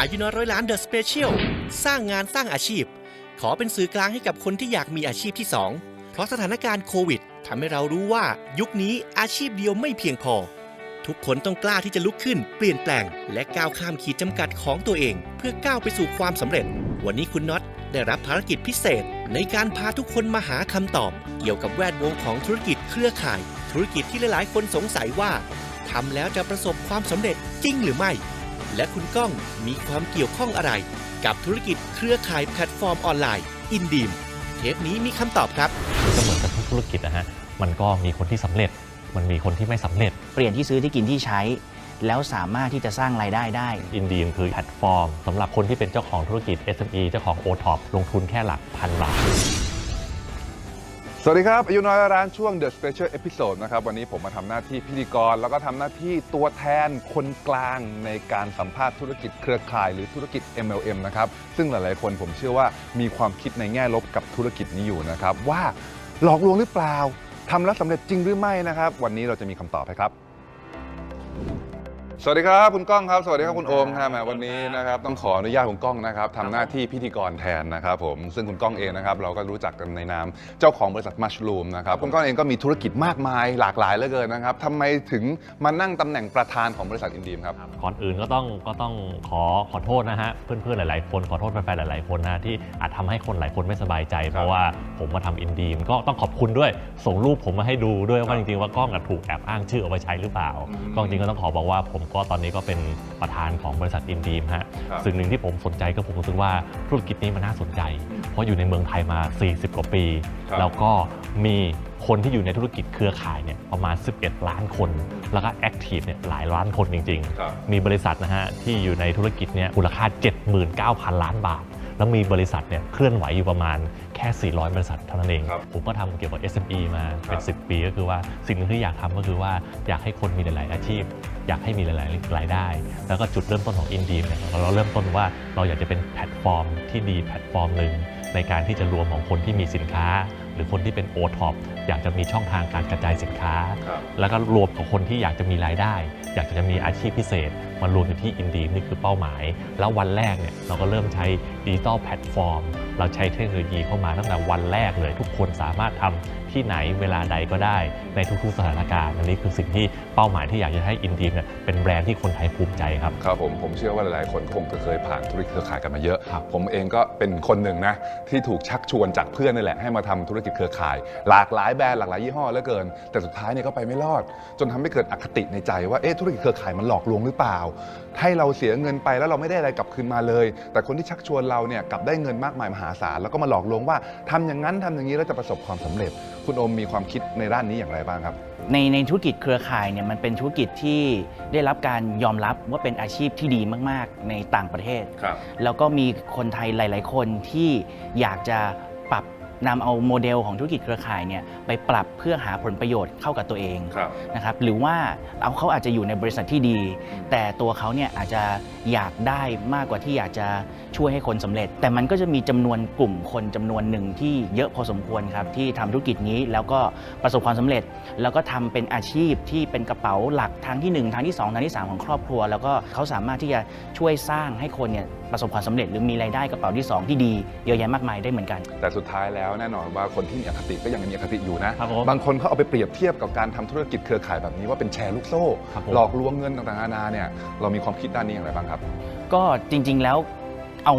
อายุน้อยร้อยล้านเดอะสเปเชียลสร้างงานสร้างอาชีพ ขอเป็นสื่อกลางให้กับคนที่อยากมีอาชีพที่ 2 เพราะสถานการณ์โควิดทำให้เรารู้ว่ายุคนี้อาชีพเดียวไม่เพียงพอ ทุกคนต้องกล้าที่จะลุกขึ้น เปลี่ยนแปลง และก้าวข้ามขีดจำกัดของตัวเอง เพื่อก้าวไปสู่ความสำเร็จ วันนี้คุณน็อตได้รับภารกิจพิเศษ ในการพาทุกคนมาหาคำตอบ เกี่ยวกับแวดวงของธุรกิจเครือข่าย ธุรกิจที่หลายๆ คนสงสัยว่าทำแล้วจะประสบความสำเร็จจริงหรือไม่ และคุณก้องมีความเกี่ยวข้องอะไร กับธุรกิจเครือข่ายแพลตฟอร์มออนไลน์ อินดีมเทปนี้มีคำตอบครับ ก็เหมือนกับทุกธุรกิจนะฮะ มันก็มีคนที่สำเร็จ มันมีคนที่ไม่สำเร็จ เปลี่ยนที่ซื้อที่กินที่ใช้ แล้วสามารถที่จะสร้างรายได้ได้ อินดีมคือแพลตฟอร์มสำหรับคนที่เป็นเจ้าของธุรกิจ SME เจ้าของ o t o p ลงทุนแค่หลักพันบาท สวัสดีครับอายุน้อยร้านช่วง The Special Episode นะครับ วันนี้ผมมาทำหน้าที่พิธีกร แล้วก็ทำหน้าที่ตัวแทนคนกลางในการสัมภาษณ์ธุรกิจเครือข่ายหรือธุรกิจ MLM นะครับ ซึ่งหลาย ๆ คนผมเชื่อว่ามีความคิดในแง่ลบกับธุรกิจนี้อยู่นะครับ ว่าหลอกลวงหรือเปล่าทำแล้วสำเร็จจริงหรือไม่นะครับ วันนี้เราจะมีคำตอบให้ครับ สวัสดีครับคุณก้องครับ สวัสดีครับคุณโอมครับแหมวันนี้นะครับต้องขออนุญาตคุณก้องนะครับทำหน้าที่พิธีกรแทนนะครับผมซึ่งคุณก้องเองนะครับเราก็รู้จักกันในนามเจ้าของบริษัทมัชลูมนะครับคุณก้องเองก็มีธุรกิจมากมายหลากหลายเหลือเกินนะครับทำไมถึงมานั่งตำแหน่งประธานของบริษัทอินดีมครับ ก่อนอื่นก็ต้องก็ต้องขอขอโทษนะฮะเพื่อนๆหลาย ๆ คนขอโทษแฟนๆหลาย ๆ คนนะที่อาจทำให้คนหลายคนไม่สบายใจ เพราะว่าผมมาทำอินดีมก็ต้องขอบคุณด้วยส่งรูปผมมาให้ดูด้วยครัว่าบจริงๆว่ากล้องอะถูกแอบอ้างชื่อเอาไปใช้หรือเปล่าอืมก็จริงๆก็ต้องขอบอกว่าผมก็ตอนนี้ก็เป็นประธานของบริษัทอินดีมฮะครับสิ่งหนึ่งที่ผมสนใจก็ผมรู้สึกว่าธุรกิจนี้มันน่าสนใจ เพราะอยู่ในเมืองไทยมา 40 กว่าปี ครับ แล้วก็มีคนที่อยู่ในธุรกิจเครือข่ายเนี่ยประมาณ 11 ล้านคน แล้วก็แอคทีฟเนี่ยหลายล้านคนจริงครับๆมีบริษัทนะฮะที่อยู่ในธุรกิจเนี่ยมูลค่า 79,000 ล้านบาท แล้วมีบริษัทเนี่ยเคลื่อนไหวอยู่ประมาณแค่ 400 บริษัทเท่านั้นเองครับผมก็ทำเกี่ยวกับ SME มาเป็นครับ10 ปีก็คือว่าสิ่งหนึงที่อยากทำก็คือว่าอยากให้คนมีหลาย ๆ อาชีพ อยากให้มีหลาย ๆ รายได้ แล้วก็จุดเริ่มต้นของอินดีมเนี่ยเราเริ่มต้นว่าเราอยากจะเป็นแพลตฟอร์มที่ดีแพลตฟอร์มหนึ่งในการที่จะรวมของคนที่มีสินค้า หรือคนที่เป็นโอท็อปอยากจะมีช่องทางการกระจายสินค้าครับแล้วก็รวมกับคนที่อยากจะมีรายได้ อยากจะมีอาชีพพิเศษมารวมอยู่ที่อินดีนี่คือเป้าหมาย แล้ววันแรกเนี่ยเราก็เริ่มใช้ดิจิตอลแพลตฟอร์ม เราใช้เทคโนโลยีเข้ามาตั้งแต่วันแรกเลย ทุกคนสามารถทำที่ไหนเวลาใดก็ได้ในทุกๆสถานการณ์อันนี้คือสิ่งที่เป้าหมายที่อยากจะให้อินดีเนี่ยเป็นแบรนด์ที่คนไทยภูมิใจครับครับผมผมเชื่อว่าหลายๆคนคงจะเคยผ่านธุรกิจเครือข่ายกันมาเยอะครับผมเองก็เป็นคนหนึ่งนะที่ถูกชักชวนจากเพื่อนนี่แหละให้มาทำธุรกิจเครือข่าย หลากหลายแบรนด์หลากหลายยี่ห้อเหลือเกิน แต่สุดท้ายเนี่ยก็ไปไม่รอด จนทำให้เกิดอคติในใจว่าเอ๊ะธุรกิจเครือข่ายมันหลอกลวงหรือเปล่าให้เราเสียเงินไปแล้วเราไม่ได้อะไรกลับคืนมาเลย แต่คนที่ชักชวนเราเนี่ยกลับได้เงินมากมายมหาศาลแล้วก็มาหลอกลวงว่าทำอย่างนั้นทำอย่างนี้แล้วจะประสบความสำเร็จ คุณโอมมีความคิดในด้านนี้อย่างไรบ้างครับ ในในธุรกิจเครือข่ายเนี่ยมันเป็นธุรกิจที่ได้รับการยอมรับว่าเป็นอาชีพที่ดีมาก ๆ ในต่างประเทศครับแล้วก็มีคนไทยหลาย ๆ คนที่อยากจะปรับ นำเอาโมเดลของธุรกิจเครือข่ายเนี่ยไปปรับเพื่อหาผลประโยชน์เข้ากับตัวเองครับ นะครับหรือว่าเอาเขาอาจจะอยู่ในบริษัทที่ดี แต่ตัวเขาเนี่ยอาจจะอยากได้มากกว่าที่อยากจะช่วยให้คนสำเร็จ แต่มันก็จะมีจำนวนกลุ่มคนจำนวนหนึ่งที่เยอะพอสมควรครับที่ทำธุรกิจนี้แล้วก็ประสบความสำเร็จ แล้วก็ทำเป็นอาชีพที่เป็นกระเป๋าหลักทางที่1ทางที่2ทางที่3ของครอบครัว แล้วก็เขาสามารถที่จะช่วยสร้างให้คนเนี่ยประสบความสำเร็จหรือมีรายได้กระเป๋าที่ 2 ที่ดีเยอะแยะมากมายได้เหมือนกัน แต่สุดท้ายแล้วแน่นอนว่าคนที่มีอคติก็ยังมีอคติอยู่นะ ครับผมบางคนเขาเอาไปเปรียบเทียบกับการทำธุรกิจเครือข่ายแบบนี้ว่าเป็นแชร์ลูกโซ่ ครับผม หลอกลวงเงินต่างๆนานาเนี่ยเรามีความคิดด้านนี้อย่างไรบ้างครับ ก็จริง ๆ แล้วเอา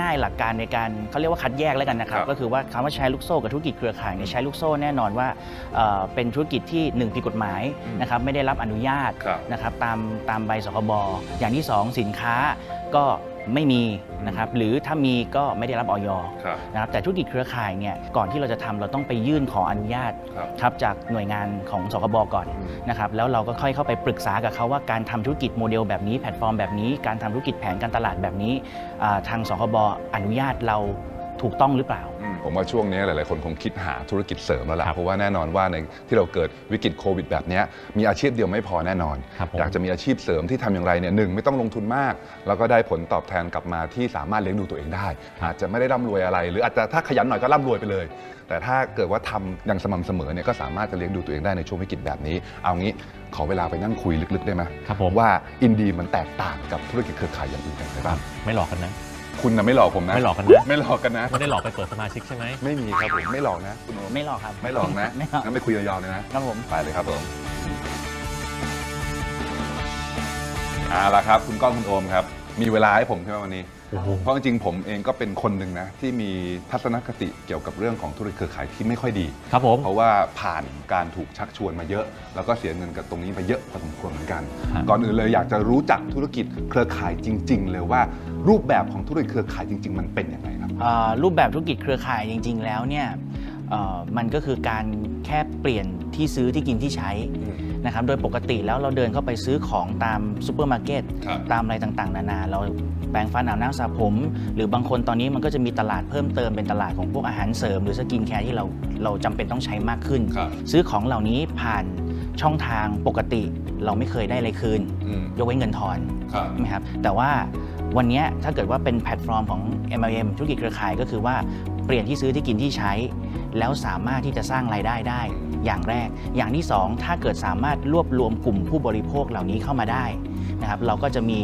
ง่าย ๆ หลักการในการเขาเรียกว่าคัดแยกแล้วกันนะครับ ครับ ก็คือว่าคำว่าแชร์ลูกโซ่กับธุรกิจเครือข่ายเนี่ยแชร์ลูกโซ่แน่นอนว่าเอ่อเป็นธุรกิจที่หนึ่งผิดกฎหมายอืมนะครับไม่ได้รับอนุญาต ครับ นะครับตามตามใบสคบอย่างที่สองสินค้าก็ ไม่มีนะครับหรือถ้ามีก็ไม่ได้รับออยครับนะครับแต่ธุรกิจเครือข่ายเนี่ยก่อนที่เราจะทำเราต้องไปยื่นขออนุญาตครับครับจากหน่วยงานของสคบก่อนอืมนะครับแล้วเราก็ค่อยเข้าไปปรึกษากับเขาว่าการทำธุรกิจโมเดลแบบนี้แพลตฟอร์มแบบนี้ การทำธุรกิจแผนการตลาดแบบนี้อ่าทางสคบอนุญาตเราถูกต้องหรือเปล่าอืม ผมว่าช่วงนี้หลาย ๆ คนคงคิดหาธุรกิจเสริมแล้วล่ะครับเพราะว่าแน่นอนว่าในที่เราเกิดวิกฤตโควิดแบบเนี้ยมีอาชีพเดียวไม่พอแน่นอนครับผมอยากจะมีอาชีพเสริมที่ทำอย่างไรเนี่ยหนึ่งไม่ต้องลงทุนมาก แล้วก็ได้ผลตอบแทนกลับมาที่สามารถเลี้ยงดูตัวเองได้ อาจจะไม่ได้ร่ำรวยอะไร หรืออาจจะถ้าขยันหน่อยก็ร่ำรวยไปเลย แต่ถ้าเกิดว่าทำอย่างสม่ำเสมอเนี่ยก็สามารถจะเลี้ยงดูตัวเองได้ในช่วงวิกฤตแบบนี้ เอางี้ขอเวลาไปนั่งคุยลึก ๆ ได้ไหมครับผมว่าอินดีมันแตกต่างกับธุรกิจเครือข่ายอย่างอื่นอย่างไรบ้างไม่หลอกกันนะ คุณนะไม่หลอกผมนะ ไม่หลอกกันนะ ไม่หลอกกันนะ ไม่ได้หลอกไปเปิดสมาชิกใช่ไหมไม่มีครับผมไม่หลอกนะคุณโอมไม่หรอกครับ ไม่หลอกนะไม่หรอกงั้นไปคุยยาวๆเลยนะครับผม ไปเลยครับผมเอาละครับ คุณก้องคุณโอมครับ มีเวลาให้ผมใช่ไหมวันนี้โอ้โห เพราะจริงๆผมเองก็เป็นคนหนึ่งนะที่มีทัศนคติเกี่ยวกับเรื่องของธุรกิจเครือข่ายที่ไม่ค่อยดี ครับผม เพราะว่าผ่านการถูกชักชวนมาเยอะ แล้วก็เสียเงินกับตรงนี้ไปเยอะพอสมควรเหมือนกันฮะก่อนอื่นเลยอยากจะรู้จักธุรกิจเครือข่ายจริง ๆ เลยว่ารูปแบบของธุรกิจเครือข่ายจริง ๆ มันเป็นยังไงครับเอ่อรูปแบบธุรกิจเครือข่ายจริง ๆ แล้วเนี่ยเอ่อมันก็คือการแค่เปลี่ยนที่ซื้อที่กินที่ใช้ นะครับโดยปกติแล้วเราเดินเข้าไปซื้อของตามซูเปอร์มาร์เก็ตครับตามอะไรต่างๆ นานา เราแปรงฟันอาบน้ำสระผม หรือบางคนตอนนี้มันก็จะมีตลาดเพิ่มเติมเป็นตลาดของพวกอาหารเสริม หรือสกินแคร์ที่เราเราจำเป็นต้องใช้มากขึ้น ครับ ซื้อของเหล่านี้ผ่านช่องทางปกติเราไม่เคยได้อะไรคืน อืมยกเว้นเงินทอน ครับ ใช่ไหมครับแต่ว่าวันเนี้ยถ้าเกิดว่าเป็นแพลตฟอร์มของ MLM ธุรกิจเครือข่ายก็คือว่าเปลี่ยนที่ซื้อที่กินที่ใช้ แล้วสามารถที่จะสร้างรายได้ได้ อ อย่างแรก อย่างที่สองถ้าเกิดสามารถรวบรวมกลุ่มผู้บริโภคเหล่านี้เข้ามาได้นะครับเราก็จะมี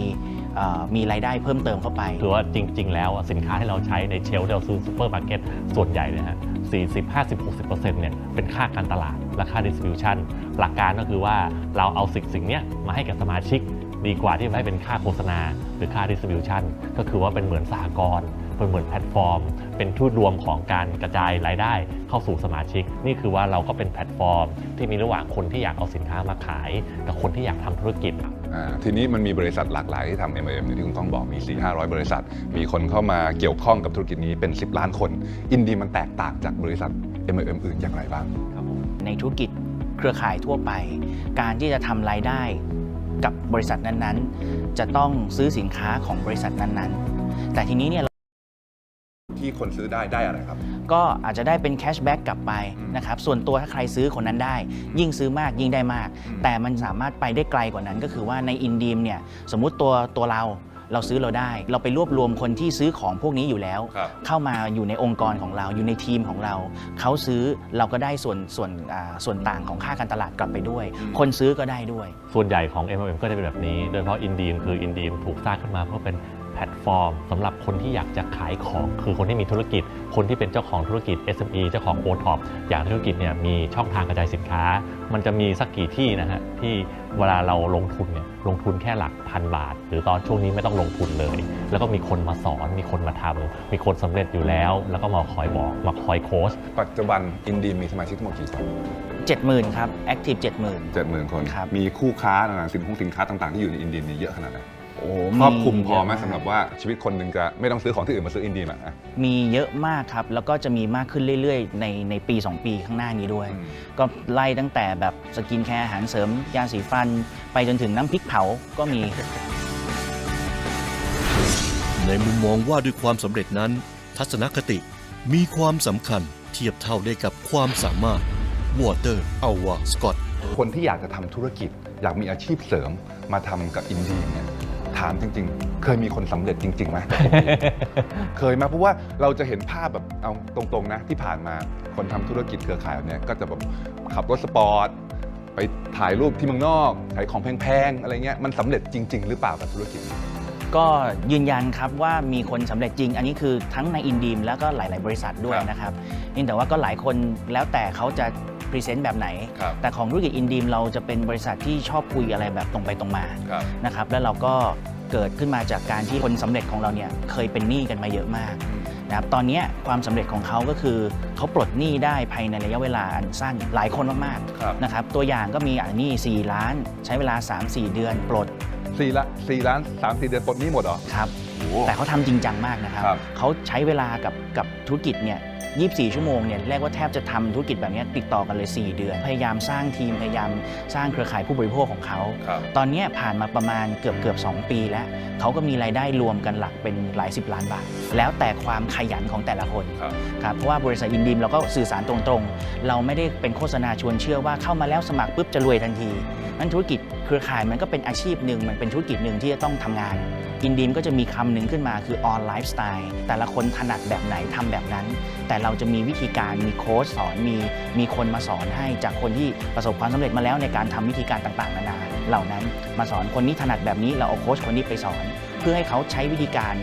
มีรายได้เพิ่มเติมเข้าไปคือว่าจริง ๆ แล้วสินค้าที่เราใช้ในเชลฟ์ที่เราซื้อซูเปอร์มาร์เก็ตส่วนใหญ่เนี่ยฮะ40 50 60เปอร์เซ็นต์เนี่ยเป็นค่าการตลาดและค่าดิส t r i b u ชันหลักการก็คือว่าเราเอาสิ่งสิ่งเนี้ยมาให้กับสมาชิก ดีกว่าที่จะให้เป็นค่าโฆษณา หรือค่าดิส t r i b u ชันก็คือว่าเป็นเหมือนสหกรณ์ เป็นเหมือนแพลตฟอร์ม เป็นทูตรวมของการกระจายรายได้เข้าสู่สมาชิก นี่คือว่าเราก็เป็นแพลตฟอร์ม ที่มีระหว่างคนที่อยากเอาสินค้ามาขาย กับคนที่อยากทำธุรกิจอ่าทีนี้มันมีบริษัทหลากหลายที่ทำ M&M อย่างที่คุณก้องบอกมี 4 500 บริษัท มีคนเข้ามาเกี่ยวข้องกับธุรกิจนี้เป็น 10 ล้านคน อินดีมันแตกต่างจากบริษัท M&M อื่นอย่างไรบ้างในธุรกิจเครือข่ายทั่วไป การที่จะทำรายได้กับบริษัทนั้นๆ จะต้องซื้อสินค้าของบริษัทนั้นๆ แต่ทีนี้เนี่ย ที่คนซื้อได้ได้อะไรครับ ก็อาจจะได้เป็นแคชแบ็กกลับไปอืมนะครับส่วนตัวถ้าใครซื้อคนนั้นได้ ยิ่งซื้อมากยิ่งได้มากอืมแต่มันสามารถไปได้ไกลกว่านั้น ก็คือว่าในอินดีมเนี่ยสมมุติตัวตัวเราเราซื้อเราได้ เราไปรวบรวมคนที่ซื้อของพวกนี้อยู่แล้ว ครับเข้ามาอยู่ในองค์กรของเราอยู่ในทีมของเรา เขาซื้อเราก็ได้ส่วนส่วนอ่าส่วนต่างของค่าการตลาดกลับไปด้วย อืม คนซื้อก็ได้ด้วย ส่วนใหญ่ของ MLM ก็จะเป็นแบบนี้ โดยเฉพาะอินดีมคืออินดีมถูกสร้างขึ้นมาเพื่อเป็นแพ ลตฟอร์มสำหรับคนที่อยากจะขายของ คือคนที่มีธุรกิจ คนที่เป็นเจ้าของธุรกิจ SME เจ้าของ o t o p อยากให้ธุรกิจเนี่ยมีช่องทางกระจายสินค้า มันจะมีสักกี่ที่นะฮะที่เวลาเราลงทุนเนี่ยลงทุนแค่หลักพันบาท หรือตอนช่วงนี้ไม่ต้องลงทุนเลย แล้วก็มีคนมาสอนมีคนมาทำมีคนสำเร็จอยู่แล้ว แล้วก็มาคอยบอกมาคอยโค้ชปัจจุบันอินดีมีสมาชิกทั้งหมดกี่คน70,000ครับ Active 70,000 70,000 คนครับมีคู่ค้าต่างๆสินค้าสินค้าต่างๆที่อยู่ในอินดีมีเยอะขนาดไหน โอ้ครอบคลุมพอไหมเยะากสำหรับว่าชีวิตคนหนึ่งจะไม่ต้องซื้อของที่อื่นมาซื้ออินดีมาอะ มีเยอะมากครับ แล้วก็จะมีมากขึ้นเรื่อยๆ ในในปี 2 ปีข้างหน้านี้ด้วย อืม ก็ไล่ตั้งแต่แบบสกินแคร์อาหารเสริม ยาสีฟัน ไปจนถึงน้ำพริกเผาก็มี ในมุมมองว่าด้วยความสำเร็จนั้น ทัศนคติมีความสำคัญเทียบเท่าได้กับความสามารถวอเตอร์อาวาสกอตคนที่อยากจะทำธุรกิจ อยากมีอาชีพเสริมมาทำกับอินดีเนี่ย ถามจริง ๆ เคยมีคนสำเร็จจริงๆไหมเคยไหมาเพราะว่าเราจะเห็นภาพแบบเอาตรงๆนะที่ผ่านมาคนทำธุรกิจเครือข่ายแบบเนี้ยก็จะแบบขับรถสปอร์ตไปถ่ายรูปที่เมืองนอกขายของแพงๆอะไรเงี้ยมันสำเร็จจริง ๆ หรือเปล่ากับธุรกิจนี้ก็ยืนยันครับว่ามีคนสำเร็จจริง อันนี้คือทั้งในอินดีมแล้วก็หลาย ๆ บริษัทด้วยครับนะครับนี่แต่ว่าก็หลายคนแล้วแต่เขาจะ พรีเซนต์แบบไหนครับแต่ของธุรกิจอินดีมเราจะเป็นบริษัทที่ชอบคุยอะไรแบบตรงไปตรงมาครับนะครับแล้วเราก็เกิดขึ้นมาจากการที่คนสำเร็จของเราเนี่ยเคยเป็นหนี้กันมาเยอะมากนะครับตอนเนี้ยความสำเร็จของเขาก็คือเขาปลดหนี้ได้ภายในระยะเวลาอันสั้นหลายคนมากครับๆนะครับตัวอย่างก็มีอ่าหนี้ 4 ล้าน ใช้เวลา 3-4 เดือนปลดสี่ละสี่ล้านสามสี่เดือนปลดหนี้หมดเหรอครับโอ้แต่เขาทำจริงจังมากนะครับครับเขาใช้เวลากับกับธุรกิจเนี่ย 24 ชั่วโมงเนี่ยเรียกว่าแทบจะทำธุรกิจแบบเนี้ยติดต่อกันเลย 4 เดือน พยายามสร้างทีมพยายามสร้างเครือข่ายผู้บริโภคของเขาครับตอนเนี้ยผ่านมาประมาณเกือบเกือบ2 ปีแล้ว เขาก็มีรายได้รวมกันหลักเป็นหลายสิบล้านบาท แล้วแต่ความขยันของแต่ละคนครับครับเพราะว่าบริษัทอินดีมเราก็สื่อสารตรงๆ เราไม่ได้เป็นโฆษณาชวนเชื่อว่าเข้ามาแล้วสมัครปุ๊บจะรวยทันทีนั้นธุรกิจเครือข่ายมันก็เป็นอาชีพหนึ่งมันเป็นธุรกิจหนึ่งที่จะต้องทำงาน อินดีมก็จะมีคำหนึ่งขึ้นมาคือออนไลฟ์สไตล์แต่ละคนถนัดแบบไหนทำแบบนั้น แต่เราจะมีวิธีการมีโค้ชสอนมีมีคนมาสอนให้จากคนที่ประสบความสำเร็จมาแล้วในการทำวิธีการต่างๆนานาเหล่านั้นมาสอนคนนี้ถนัดแบบนี้เราเอาโค้ชคนนี้ไปสอน เพื่อให้เขาใช้วิธีการ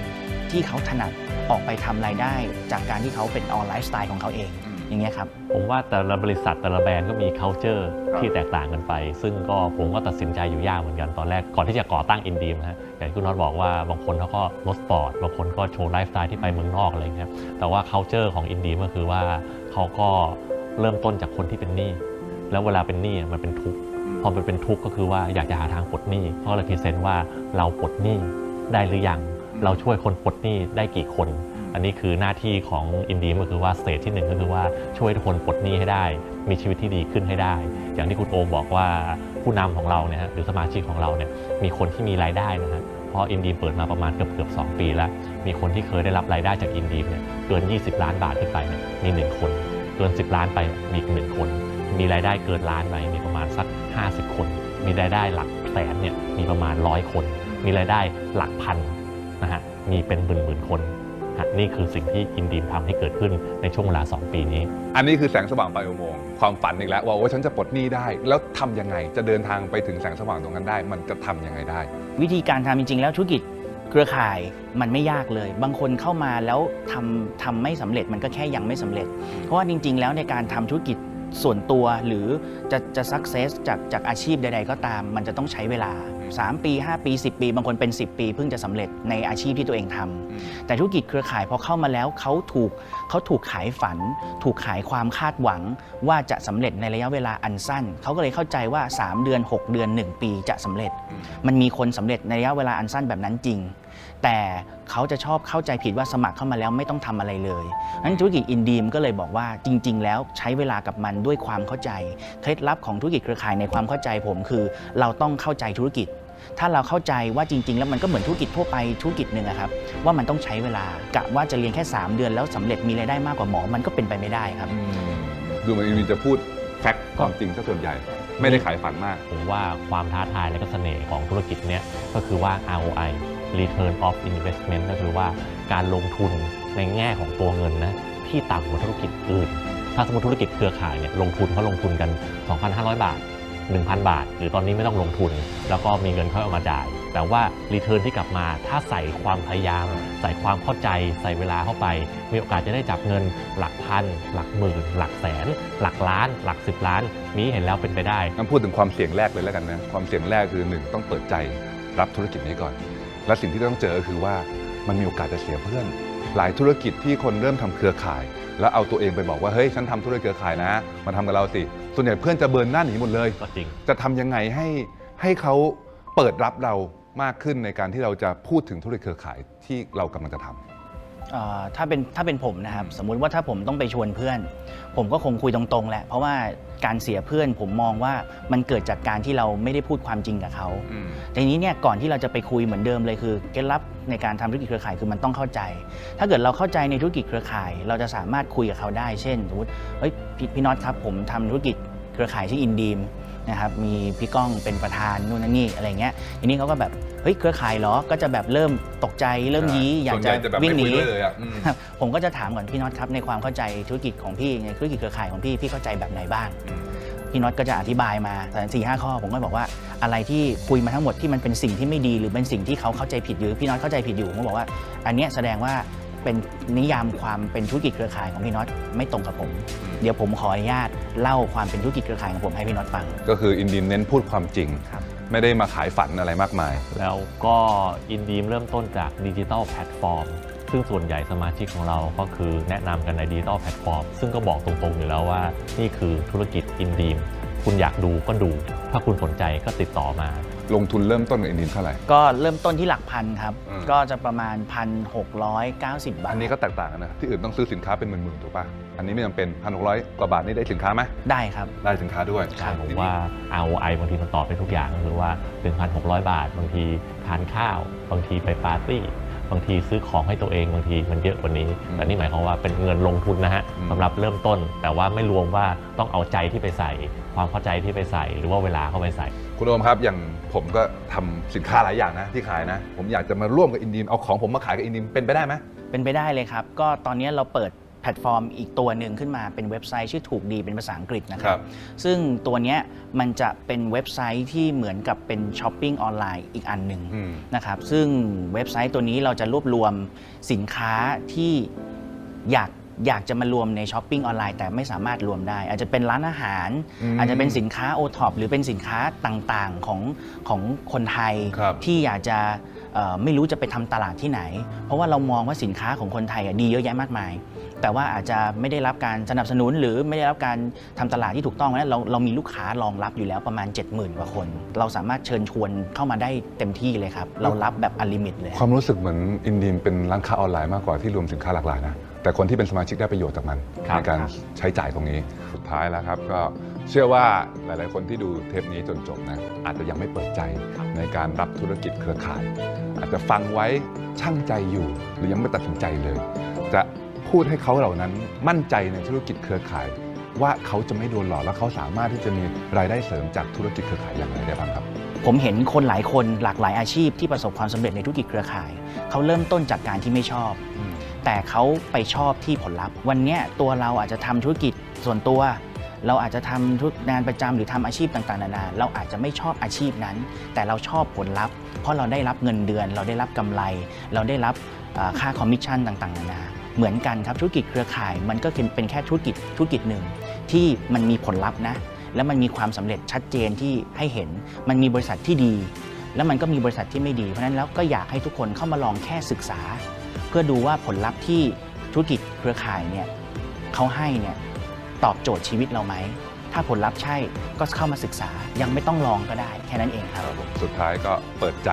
ที่เขาถนัดออกไปทำรายได้ จากการที่เขาเป็นออนไลฟ์สไตล์ของเขาเอง อย่างเงี้ยครับ ผมว่าแต่ละบริษัทแต่ละแบรนด์ก็มี culture ครับที่แตกต่างกันไป ซึ่งก็ผมก็ตัดสินใจอยู่ยากเหมือนกันตอนแรก ก่อนที่จะก่อตั้งอินดีมนะฮะอย่างที่คุณน็อตบอกว่าบางคนเขาก็รถสปอร์ตบางคนก็โชว์ไลฟ์สไตล์ที่ไปเมืองนอกอะไรอย่างเงี้ยแต่ว่า culture ของอินดีมก็คือว่าเขาก็เริ่มต้นจากคนที่เป็นหนี้แล้วเวลาเป็นหนี้มันเป็นทุกข์พอมันเป็นทุกข์ก็คือว่าอยากจะหาทางปลดหนี้เขาเลยพรีเซนต์ว่าเราปลดหนี้ได้หรือยังเราช่วยคนปลดหนี้ได้กี่คน อันนี้คือหน้าที่ของอินดีมก็คือว่าสเตจที่หนึ่งก็คือว่าช่วยทุกคนปลดหนี้ให้ได้ มีชีวิตที่ดีขึ้นให้ได้ อย่างที่คุณโอมบอกว่าผู้นำของเราเนี่ยฮะหรือสมาชิกของเราเนี่ยมีคนที่มีรายได้นะฮะเพราะอินดีมเปิดมาประมาณเกือบเกือบสองปีแล้ว มีคนที่เคยได้รับรายได้จากอินดีมเนี่ยเกิน 20 ล้านบาทขึ้นไปเนี่ยมีหนึ่งคน เกิน 10 ล้านไปมีอีกหนึ่งคน มีรายได้เกินล้านไปมีประมาณสัก 50 คน มีรายได้หลักแสนเนี่ยมีประมาณร้อยคน มีรายได้หลักพันนะฮะมีเป็นหมื่นหมื่นๆคนะนี่คือสิ่งที่อินดีมทำให้เกิดขึ้นในช่วงเวลา 2 ปีนี้ อันนี้คือแสงสว่างปลายอุโมงค์ความฝันอีกแล้วว่าโอ้ฉันจะปลดหนี้ได้ แล้วทำยังไงจะเดินทางไปถึงแสงสว่างตรงนั้นได้ มันจะทำยังไงได้ วิธีการทำจริง ๆ แล้วธุรกิจเครือข่ายมันไม่ยากเลย บางคนเข้ามาแล้วทำทำไม่สำเร็จมันก็แค่ยังไม่สำเร็จ เพราะว่าจริง ๆ แล้วในการทำธุรกิจส่วนตัวหรือจะจะสักเซสจากจากอาชีพใด ๆ ก็ตาม มันจะต้องใช้เวลา 3 ปี 5 ปี 10 ปี บางคนเป็น 10 ปี เพิ่งจะสำเร็จในอาชีพที่ตัวเองทำแต่ธุรกิจเครือข่ายพอเข้ามาแล้วเขาถูกเขาถูกขายฝัน ถูกขายความคาดหวังว่าจะสำเร็จในระยะเวลาอันสั้น เขาก็เลยเข้าใจว่า 3 เดือน 6 เดือน 1 ปีจะสำเร็จ มันมีคนสำเร็จในระยะเวลาอันสั้นแบบนั้นจริง แต่เขาจะชอบเข้าใจผิดว่าสมัครเข้ามาแล้วไม่ต้องทำอะไรเลยนั้นธุรกิจอินดีมก็เลยบอกว่าจริง ๆ แล้วใช้เวลากับมันด้วยความเข้าใจ เคล็ดลับของธุรกิจเครือข่ายในความเข้าใจผมคือ เราต้องเข้าใจธุรกิจ ถ้าเราเข้าใจว่าจริง ๆ แล้วมันก็เหมือนธุรกิจทั่วไปธุรกิจหนึ่งอะครับว่ามันต้องใช้เวลากะว่าจะเรียนแค่ 3 เดือนแล้วสำเร็จมีรายได้มากกว่าหมอมันก็เป็นไปไม่ได้ครับดูเหมือนอินวินจะพูดแฟกต์ความจริงซะส่วนใหญ่ ไม่ได้ขายฝันมาก ผมว่าความท้าทายและก็เสน่ห์ของธุรกิจเนี้ยก็คือว่า ROI Return of Investment ก็คือว่าการลงทุนในแง่ของตัวเงินนะที่ต่ำกว่าธุรกิจอื่น ถ้าสมมติธุรกิจเครือข่ายเนี่ยลงทุนเขาลงทุนกัน 2,500 บาท 1,000 บาท หรือตอนนี้ไม่ต้องลงทุน แล้วก็มีเงินเข้ามาจ่าย แต่ว่ารีเทิร์นที่กลับมาถ้าใส่ความพยายาม ใส่ความเข้าใจ ใส่เวลาเข้าไป มีโอกาสจะได้จับเงินหลักพัน หลักหมื่น หลักแสน หลักล้าน หลักสิบล้านมีเห็นแล้วเป็นไปได้งั้นพูดถึงความเสี่ยงแรกเลยแล้วกันนะความเสี่ยงแรกคือหนึ่งต้องเปิดใจรับธุรกิจนี้ก่อน และสิ่งที่ต้องเจอก็คือว่ามันมีโอกาสจะเสียเพื่อน หลายธุรกิจที่คนเริ่มทำเครือข่าย แล้วเอาตัวเองไปบอกว่าเฮ้ยฉันทำธุรกิจเครือข่ายนะมาทำกับเราสิ ส่วนใหญ่เพื่อนจะเบิร์นหน้าหนีหมดเลย ก็จริง จะทำยังไงให้ให้เขาเปิดรับเรามากขึ้นในการที่เราจะพูดถึงธุรกิจเครือข่ายที่เรากำลังจะทำเอ่อ ถ้าเป็นถ้าเป็นผมนะครับ สมมุติว่าถ้าผมต้องไปชวนเพื่อน ผมก็คงคุยตรงๆแหละ เพราะว่าการเสียเพื่อนผมมองว่ามันเกิดจากการที่เราไม่ได้พูดความจริงกับเขาแต่ทีนี้เนี่ยก่อนที่เราจะไปคุยเหมือนเดิมเลยคือเคล็ดลับในการทำธุรกิจเครือข่ายคือมันต้องเข้าใจ ถ้าเกิดเราเข้าใจในธุรกิจเครือข่าย เราจะสามารถคุยกับเขาได้ เช่นสมมติเฮ้ยพี่พี่น็อตครับผมทำธุรกิจเครือข่ายชื่ออินดีม นะครับมีพี่ก้องเป็นประธานนู่นนั่นนี่อะไรเงี้ยทีนี้เขาก็แบบเฮ้ยเครือข่ายเหรอก็จะแบบเริ่มตกใจเริ่มยี้อยากจะวิ่งหนีครับผมก็จะถามก่อนพี่น็อตครับในความเข้าใจธุรกิจของพี่ในธุรกิจเครือข่ายของพี่พี่เข้าใจแบบไหนบ้างพี่น็อตก็จะอธิบายมาแต่สี่ห้าข้อ ผมก็บอกว่าอะไรที่คุยมาทั้งหมดที่มันเป็นสิ่งที่ไม่ดีหรือเป็นสิ่งที่เขาเข้าใจผิดอยู่พี่น็อตเข้าใจผิดอยู่ผมก็บอกว่า อันเนี้ยแสดงว่า เป็นนิยามความเป็นธุรกิจเครือข่ายของพี่น็อตไม่ตรงกับผม เดี๋ยวผมขออนุญาตเล่าความเป็นธุรกิจเครือข่ายของผมให้พี่น็อตฟัง ก็คืออินดีมเน้นพูดความจริงครับไม่ได้มาขายฝันอะไรมากมาย แล้วก็อินดีมเริ่มต้นจากดิจิ t a ลแพลตฟอร์มซึ่งส่วนใหญ่สมาชิกของเราก็คือแนะนำกันในดิจิ t a ลแพลตฟอร์มซึ่งก็บอกตรงๆอยู่แล้วว่า นี่คือธุรกิจอินดีมคุณอยากดูก็ดู ถ้าคุณสนใจก็ติดต่อมา ลงทุนเริ่มต้นกับอินดีมเท่าไหร่ ก็เริ่มต้นที่หลักพันครับ อืม ก็จะประมาณ 1,690 บาทอันนี้ก็แตกต่างกันนะ ที่อื่นต้องซื้อสินค้าเป็นหมื่นๆถูกป่ะ อันนี้ไม่จำเป็นพันหกร้อยกว่าบาทนี่ได้สินค้าไหมได้ครับ ได้สินค้าด้วยใช่ผมว่า ROI บางทีมันตอบไปทุกอย่างคือว่า 1,600 บาท บางทีทานข้าว บางทีไปปาร์ตี้ บางทีซื้อของให้ตัวเอง บางทีมันเยอะกว่านี้อืมแต่นี่หมายความว่าเป็นเงินลงทุนนะฮะอืมสำหรับเริ่มต้น แต่ว่าไม่รวมว่าต้องเอาใจที่ไปใส่ ความเข้าใจที่ไปใส่ หรือว่าเวลาเข้าไปใส่ คุณโอมครับอย่างผมก็ทำสินค้าหลายอย่างนะที่ขายนะ ผมอยากจะมาร่วมกับอินดีมเอาของผมมาขายกับอินดีมเป็นไปได้ไหม เป็นไปได้เลยครับ ก็ตอนนี้เราเปิดแพลตฟอร์มอีกตัวหนึ่งขึ้นมาเป็นเว็บไซต์ชื่อถูกดีเป็นภาษาอังกฤษนะคครัรับ บ ซึ่งตัวเนี้ยมันจะเป็นเว็บไซต์ที่เหมือนกับเป็นช้อปปิ้งออนไลน์อีกอันหนึ่งอืม นะครับซึ่งเว็บไซต์ตัวนี้เราจะรวบรวมสินค้าที่อยาก อยากจะมารวมในช้อปปิ้งออนไลน์แต่ไม่สามารถรวมได้ อาจจะเป็นร้านอาหาร อืมอาจจะเป็นสินค้าโอท็อปหรือเป็นสินค้าต่างๆของของคนไทยครับที่อยากจะเอ่อไม่รู้จะไปทำตลาดที่ไหน เพราะว่าเรามองว่าสินค้าของคนไทยอะดีเยอะแยะมากมาย แต่ว่าอาจจะไม่ได้รับการสนับสนุนหรือไม่ได้รับการทำตลาดที่ถูกต้องเพราะฉะนั้นเราเรามีลูกค้ารองรับอยู่แล้วประมาณ 70,000กว่าคน เราสามารถเชิญชวนเข้ามาได้เต็มที่เลยครับเรารับแบบอลิมิตเลย ความรู้สึกเหมือนอินดีมเป็นร้านค้าออนไลน์มากกว่าที่รวมสินค้าหลากหลายนะ แต่คนที่เป็นสมาชิกได้ประโยชน์จากมันครับในการใช้จ่ายตรงนี้สุดท้ายแล้วครับ ก็เชื่อว่าหลาย ๆ คนที่ดูเทปนี้จนจบนะอาจจะยังไม่เปิดใจในการรับธุรกิจเครือข่าย อาจจะฟังไว้ช่างใจอยู่ หรือยังไม่ตัดสินใจเลย จะพูดให้เขาเหล่านั้นมั่นใจในธุรกิจเครือข่าย ว่าเขาจะไม่โดนหลอกและเขาสามารถที่จะมีรายได้เสริมจากธุรกิจเครือข่ายอย่างไรได้บ้างครับ ผมเห็นคนหลายคนหลากหลายอาชีพที่ประสบความสำเร็จในธุรกิจเครือข่าย เขาเริ่มต้นจากการที่ไม่ชอบ แต่เขาไปชอบที่ผลลัพธ์ วันนี้ตัวเราอาจจะทำธุรกิจส่วนตัว เราอาจจะทำธุรงานประจำหรือทำอาชีพต่างๆนานาเราอาจจะไม่ชอบอาชีพนั้น แต่เราชอบผลลัพธ์ เพราะเราได้รับเงินเดือน เราได้รับกำไร เราได้รับค่าคอมมิชชั่นต่างๆนานาเหมือนกันครับธุรกิจเครือข่ายมันก็เป็นแค่ธุรกิจธุรกิจหนึ่ง ที่มันมีผลลัพธ์นะและมันมีความสำเร็จชัดเจนที่ให้เห็น มันมีบริษัทที่ดี แล้วมันก็มีบริษัทที่ไม่ดี เพราะฉะนั้นแล้วก็อยากให้ทุกคนเข้ามาลองแค่ศึกษา เพื่อดูว่าผลลัพธ์ที่ธุรกิจเครือข่ายเนี่ยเขาให้เนี่ยตอบโจทย์ชีวิตเราไหม ถ้าผลลัพธ์ใช่ก็เข้ามาศึกษายังไม่ต้องลองก็ได้แค่นั้นเองครับครับผมสุดท้ายก็เปิดใจ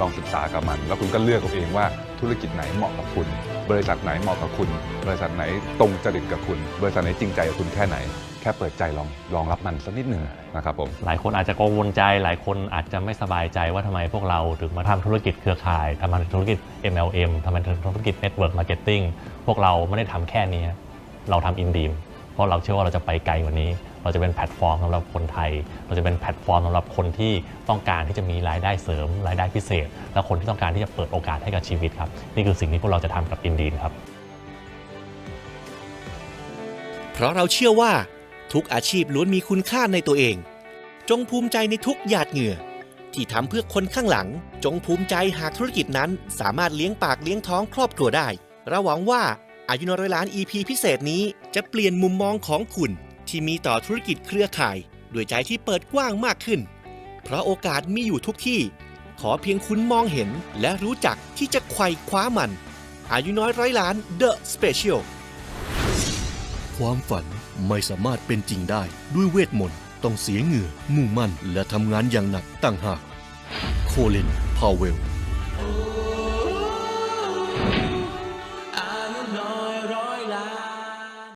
ลองศึกษากับมัน แล้วคุณก็เลือกเอาเองว่าธุรกิจไหนเหมาะกับคุณ บริษัทไหนเหมาะกับคุณ บริษัทไหนตรงจริตกับคุณ บริษัทไหนจริงใจกับคุณแค่ไหน แค่เปิดใจลองลองรับมันสักนิดหนึ่งนะครับผม หลายคนอาจจะกังวลใจ หลายคนอาจจะไม่สบายใจว่าทำไมพวกเราถึงมาทำธุรกิจเครือข่ายทำธุรกิจ MLM ทำธุรกิจ Network Marketing พวกเราไม่ได้ทำแค่นี้ เราทำอินดีมเพราะเราเชื่อว่าเราจะไปไกลกว่านี้ เราจะเป็นแพลตฟอร์มสำหรับคนไทย เราจะเป็นแพลตฟอร์มสำหรับคนที่ต้องการที่จะมีรายได้เสริม รายได้พิเศษ และคนที่ต้องการที่จะเปิดโอกาสให้กับชีวิตครับนี่คือสิ่งที่พวกเราจะทำกับอินดีมครับเพราะเราเชื่อว่า ทุกอาชีพล้วนมีคุณค่าในตัวเอง จงภูมิใจในทุกหยาดเหงื่อ ที่ทำเพื่อคนข้างหลัง จงภูมิใจหากธุรกิจนั้นสามารถเลี้ยงปากเลี้ยงท้องครอบครัวได้เราหวังว่าอายุนร้อยล้าน EP พิเศษนี้จะเปลี่ยนมุมมองของคุณ ที่มีต่อธุรกิจเครือข่ายด้วยใจที่เปิดกว้างมากขึ้น เพราะโอกาสมีอยู่ทุกที่ ขอเพียงคุณมองเห็นและรู้จักที่จะไขว่คว้ามัน อายุน้อยร้อยล้าน The Special ความฝัน ไม่สามารถเป็นจริงได้ด้วยเวทมนต์ต้องเสียเหงื่อ มุ่งมั่นและทำงานอย่างหนักตั้งหาก โคลินพาวเวล